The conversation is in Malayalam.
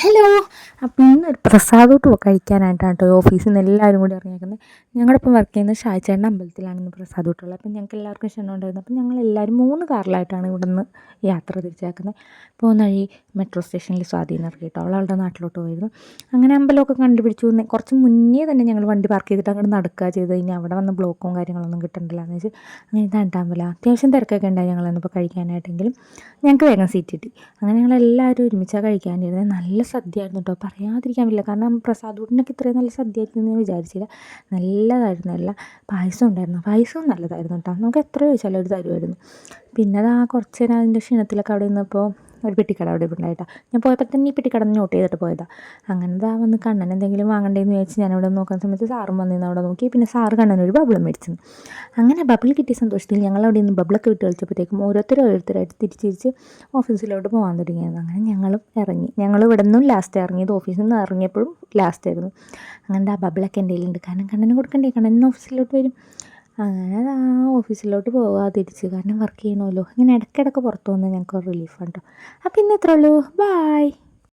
Hello. അപ്പം ഇന്നൊരു പ്രസാദോട്ട് കഴിക്കാനായിട്ടാണ് കേട്ടോ ഓഫീസിൽ നിന്ന് എല്ലാവരും കൂടി ഇറങ്ങിയേക്കുന്നത്. ഞങ്ങളുടെ ഒപ്പം വർക്ക് ചെയ്യുന്ന ഷായ്ച്ചേട്ടന്റെ അമ്പലത്തിലാണ് ഇന്ന് പ്രസാദോട്ടുള്ളത്. അപ്പം ഞങ്ങൾക്ക് എല്ലാവർക്കും ക്ഷണം ഉണ്ടായിരുന്നു അപ്പം ഞങ്ങൾ എല്ലാവരും മൂന്ന് കാറിലായിട്ടാണ് ഇവിടെ നിന്ന് യാത്ര തിരിച്ചേക്കുന്നത്. പോകുന്ന വഴി മെട്രോ സ്റ്റേഷനിൽ സ്വാധീനം ഇറക്കി കേട്ടോ. അവൾ അവളുടെ നാട്ടിലോട്ട് പോയിരുന്നു. അങ്ങനെ അമ്പലമൊക്കെ കണ്ടുപിടിച്ചു. കുറച്ച് മുന്നേ തന്നെ ഞങ്ങൾ വണ്ടി പാർക്ക് ചെയ്തിട്ട് അങ്ങോട്ട് നടക്കുക ചെയ്ത് കഴിഞ്ഞാൽ അവിടെ വന്ന് ബ്ലോക്കും കാര്യങ്ങളൊന്നും കിട്ടണ്ടില്ല എന്ന് വെച്ച് അങ്ങനെ ഇതാണ് അമ്പലം അത്യാവശ്യം തിരക്കൊക്കെ ഉണ്ടായി ഞങ്ങൾ ഇന്നിപ്പോൾ കഴിക്കാനായിട്ടെങ്കിലും. ഞങ്ങൾക്ക് വേഗം സീറ്റ് കിട്ടി. അങ്ങനെ ഞങ്ങൾ എല്ലാവരും ഒരുമിച്ചാണ് കഴിക്കാനിരുന്നത്. നല്ല സദ്യയായിരുന്നു കേട്ടോ. പറയാതിരിക്കാൻ പറ്റില്ല. കാരണം പ്രസാദൂട്ടിനൊക്കെ ഇത്രയും നല്ല സദ്യ ആയിരിക്കും ഞാൻ വിചാരിച്ചില്ല. നല്ലതായിരുന്നു. എല്ലാം പായസം ഉണ്ടായിരുന്നു. പായസവും നല്ലതായിരുന്നു കേട്ടോ. നമുക്ക് എത്ര ചോദിച്ചാലും അവർ തരുമായിരുന്നു. പിന്നെ അത് ആ കുറച്ച് നേരം അതിന്റെ ക്ഷീണത്തിലൊക്കെ അവിടെ നിന്നപ്പോൾ ഒരു പെട്ടിക്കട അവിടെ ഉണ്ടായിട്ടാ ഞാൻ പോയപ്പോൾ തന്നെ ഈ പെട്ടിക്കട നോട്ട് ചെയ്തിട്ട് പോയതാണ് അങ്ങനെ ദാ വന്ന് കണ്ണൻ എന്തെങ്കിലും വാങ്ങണ്ടേന്ന് വിചാരിച്ച് ഞാൻ അവിടെ നോക്കുന്ന സമയത്ത് സാറും വന്നിരുന്നു അവിടെ നോക്കി. പിന്നെ സാറ് കണ്ണൻ ഒരു ബബിളും മേടിച്ചു. അങ്ങനെ ബബിൾ കിട്ടിയ സന്തോഷത്തിൽ ഞങ്ങൾ അവിടെ നിന്ന് ബബിളൊക്കെ വിട്ട് കളിച്ചപ്പോഴത്തേക്കും ഓരോരുത്തരും ഓരോരുത്തരായിട്ട് തിരിച്ച് തിരിച്ച് ഓഫീസിലോട്ട് പോകാൻ തുടങ്ങിയത് അങ്ങനെ ഞങ്ങളും ഇറങ്ങി. ഞങ്ങൾ ഇവിടെ നിന്നും ലാസ്റ്റ് ഇറങ്ങിയത് ഓഫീസിൽ നിന്ന് ഇറങ്ങിയപ്പോഴും ലാസ്റ്റ് ആയിരുന്നു. അങ്ങനെ ആ ബബിളൊക്കെ എന്റെ കയ്യിലുണ്ട്. കാരണം കണ്ണന് കൊടുക്കണ്ടേ? കണ്ണൻ ഓഫീസിലോട്ട് വരും. അങ്ങനെ ആ ഓഫീസിലോട്ട് പോകാതിരിച്ച് തിരിച്ച് കാരണം വർക്ക് ചെയ്യണമല്ലോ. ഇങ്ങനെ ഇടയ്ക്കിടയ്ക്ക് പുറത്തു പോകുന്നത് ഞങ്ങൾക്ക് റിലീഫാണ് കേട്ടോ അപ്പോൾ ഇന്ന് ഇത്രേ ഉള്ളൂ. ബായ്